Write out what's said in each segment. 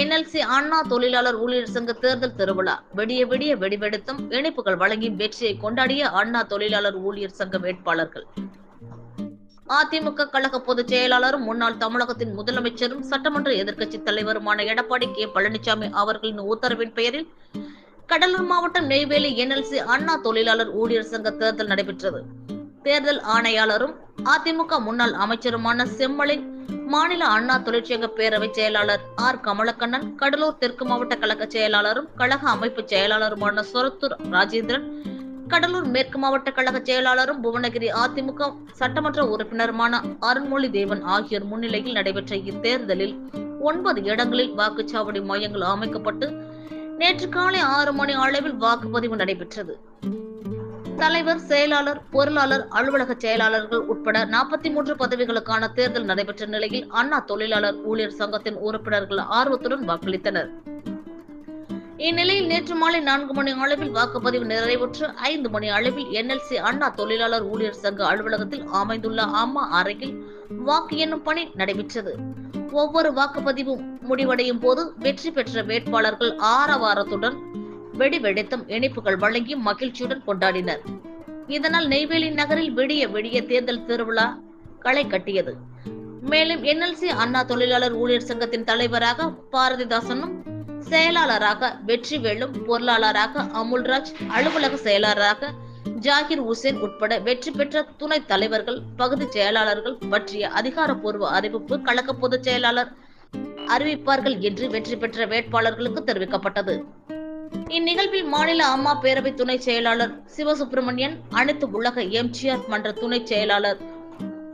NLC அண்ணா தொழிலாளர் ஊழியர் சங்க தேர்தல் திருவிழா. விடிய விடிய வெடிவெடுத்தும் இணைப்புகள் வழங்கி வெற்றியை கொண்டாடிய அண்ணா தொழிலாளர் ஊழியர் சங்க வேட்பாளர்கள். அதிமுக கழக பொதுச் செயலாளரும் முன்னாள் தமிழகத்தின் முதலமைச்சரும் சட்டமன்ற எதிர்க்கட்சி தலைவருமான எடப்பாடி கே. பழனிசாமி அவர்களின் உத்தரவின் பெயரில் கடலூர் மாவட்டம் நெய்வேலி என்எல்சி அண்ணா தொழிலாளர் ஊழியர் சங்க தேர்தல் நடைபெற்றது. தேர்தல் ஆணையாளரும் அதிமுக முன்னாள் அமைச்சருமான செம்மலை மாநில அண்ணா தொழிற்சங்க பேரவை செயலாளர் ஆர். கமலக்கண்ணன் கடலூர் தெற்கு மாவட்ட கழக செயலாளரும் கழக அமைப்பு செயலாளருமான சொரத்தூர் ராஜேந்திரன் கடலூர் மேற்கு மாவட்ட கழக செயலாளரும் புவனகிரி அதிமுக சட்டமன்ற உறுப்பினருமான அருண்மொழி தேவன் ஆகியோர் முன்னிலையில் நடைபெற்ற இத்தேர்தலில் ஒன்பது இடங்களில் வாக்குச்சாவடி மையங்கள் அமைக்கப்பட்டு நேற்று காலை ஆறு மணி அளவில் வாக்குப்பதிவு நடைபெற்றது. தலைவர் செயலாளர் பொருளாளர் அலுவலக செயலாளர்கள் உட்பட நாற்பத்தி மூன்று பதவிகளுக்கான தேர்தல் நடைபெற்ற நிலையில் அண்ணா தொழிலாளர் ஊழியர் சங்கத்தின் உறுப்பினர்கள் ஆர்வத்துடன் வாக்களித்தனர். இந்நிலையில் நேற்று மாலை நான்கு மணி அளவில் வாக்குப்பதிவு நிறைவுற்று ஐந்து மணி அளவில் என்எல்சி அண்ணா தொழிலாளர் ஊழியர் சங்க அலுவலகத்தில் அமைந்துள்ள அம்மா அறையில் வாக்கு எண்ணும் பணி நடைபெற்றது. ஒவ்வொரு வாக்குப்பதிவும் முடிவடையும் போது வெற்றி பெற்ற வேட்பாளர்கள் ஆரவாரத்துடன் வெடி வெடித்தும் இனிப்புகள் வழங்கி மகிழ்ச்சியுடன் கொண்டாடினர். இதனால் நெய்வேலி நகரில் விடிய விடிய தேர்தல் திருவிழா களை கட்டியது. மேலும் என்எல்சி அண்ணா தொழிலாளர் ஊழியர் சங்கத்தின் தலைவராக பாரதிதாசனும் செயலாளராக வெற்றிவேலும் பொருளாளராக அமுல்ராஜ் அலுவலக செயலாளராக ஜாகிர் உசேன் உட்பட வெற்றி பெற்ற துணை தலைவர்கள் பகுதி செயலாளர்கள் பற்றிய அதிகாரப்பூர்வ அறிவிப்பு கழக பொதுச் செயலாளர் அறிவிப்பார்கள் என்று வெற்றி பெற்ற வேட்பாளர்களுக்கு தெரிவிக்கப்பட்டது. இந்நிகழ்வில் மாநில அம்மா பேரவை துணை செயலாளர் சிவசுப்பிரமணியன் அனைத்து உலக எம்ஜிஆர் மன்ற துணை செயலாளர்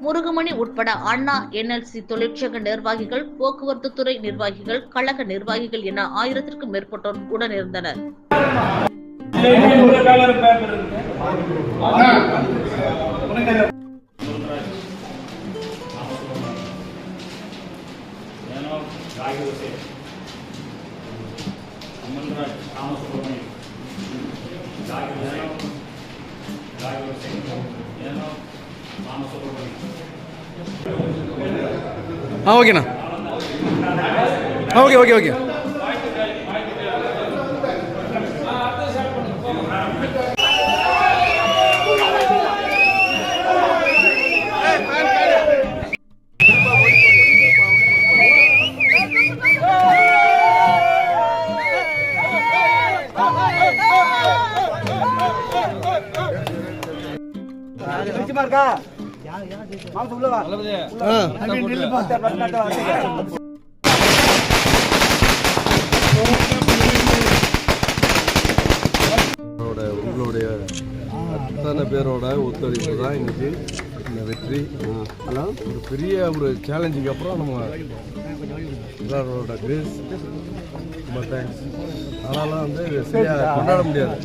முருகமணி உட்பட அண்ணா என்எல்சி தொழிற்சங்க நிர்வாகிகள் போக்குவரத்து துறை நிர்வாகிகள் கழக நிர்வாகிகள் என ஆயிரத்திற்கும் மேற்பட்டோர் உடனிருந்தனர். ஒரு സുന്ദരാജ് രാമസുബ്രഹ്മണ്യം രാഘവ രാഘവ സിംഗ് രാമസുബ്രഹ്മണ്യം ആ ഓക്കെണ ഓക്കെ ഓക്കെ ഓക്കെ. இருக்கா மாம்சம் உள்ள வா உங்களுடைய அத்தனை பேரோட ஒத்துழைப்பு தான் இன்னைக்கு. இந்த வெற்றி. ஹலோ ஒரு பெரிய ஒரு சேலஞ்சுக்கு அப்புறம் நம்ம எல்லாரோட கிரேஸ் ரொம்ப தேங்க்ஸ் ஆனாலும் வந்து சரியாக கொண்டாட முடியாது.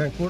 என் கூட